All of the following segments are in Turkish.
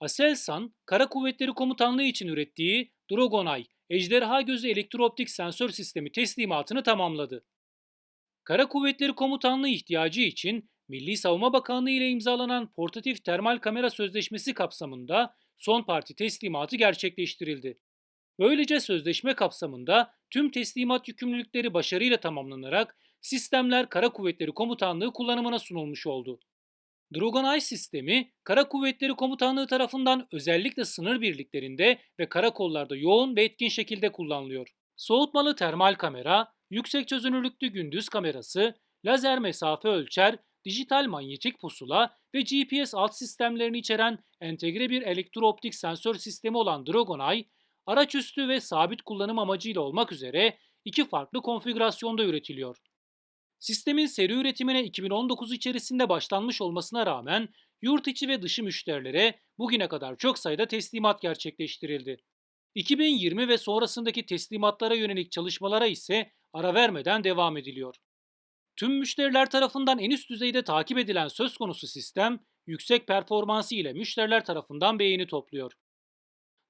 Aselsan, Kara Kuvvetleri Komutanlığı için ürettiği Drogonay, ejderha gözü elektrooptik sensör sistemi teslimatını tamamladı. Kara Kuvvetleri Komutanlığı ihtiyacı için Milli Savunma Bakanlığı ile imzalanan portatif termal kamera sözleşmesi kapsamında son parti teslimatı gerçekleştirildi. Böylece sözleşme kapsamında tüm teslimat yükümlülükleri başarıyla tamamlanarak sistemler Kara Kuvvetleri Komutanlığı kullanımına sunulmuş oldu. Drogonay sistemi, Kara Kuvvetleri Komutanlığı tarafından özellikle sınır birliklerinde ve karakollarda yoğun ve etkin şekilde kullanılıyor. Soğutmalı termal kamera, yüksek çözünürlüklü gündüz kamerası, lazer mesafe ölçer, dijital manyetik pusula ve GPS alt sistemlerini içeren entegre bir elektrooptik sensör sistemi olan Drogonay, araçüstü ve sabit kullanım amacıyla olmak üzere iki farklı konfigürasyonda üretiliyor. Sistemin seri üretimine 2019 içerisinde başlanmış olmasına rağmen yurt içi ve dışı müşterilere bugüne kadar çok sayıda teslimat gerçekleştirildi. 2020 ve sonrasındaki teslimatlara yönelik çalışmalara ise ara vermeden devam ediliyor. Tüm müşteriler tarafından en üst düzeyde takip edilen söz konusu sistem, yüksek performansı ile müşteriler tarafından beğeni topluyor.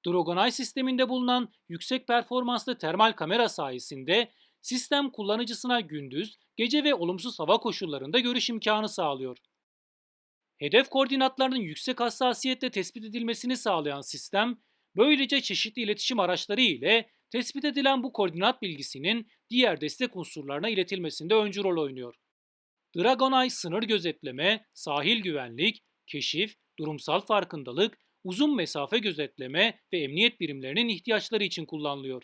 Drogonay sisteminde bulunan yüksek performanslı termal kamera sayesinde sistem kullanıcısına gündüz, gece ve olumsuz hava koşullarında görüş imkanı sağlıyor. Hedef koordinatlarının yüksek hassasiyetle tespit edilmesini sağlayan sistem, böylece çeşitli iletişim araçları ile tespit edilen bu koordinat bilgisinin diğer destek unsurlarına iletilmesinde öncü rol oynuyor. Dragoneye sınır gözetleme, sahil güvenlik, keşif, durumsal farkındalık, uzun mesafe gözetleme ve emniyet birimlerinin ihtiyaçları için kullanılıyor.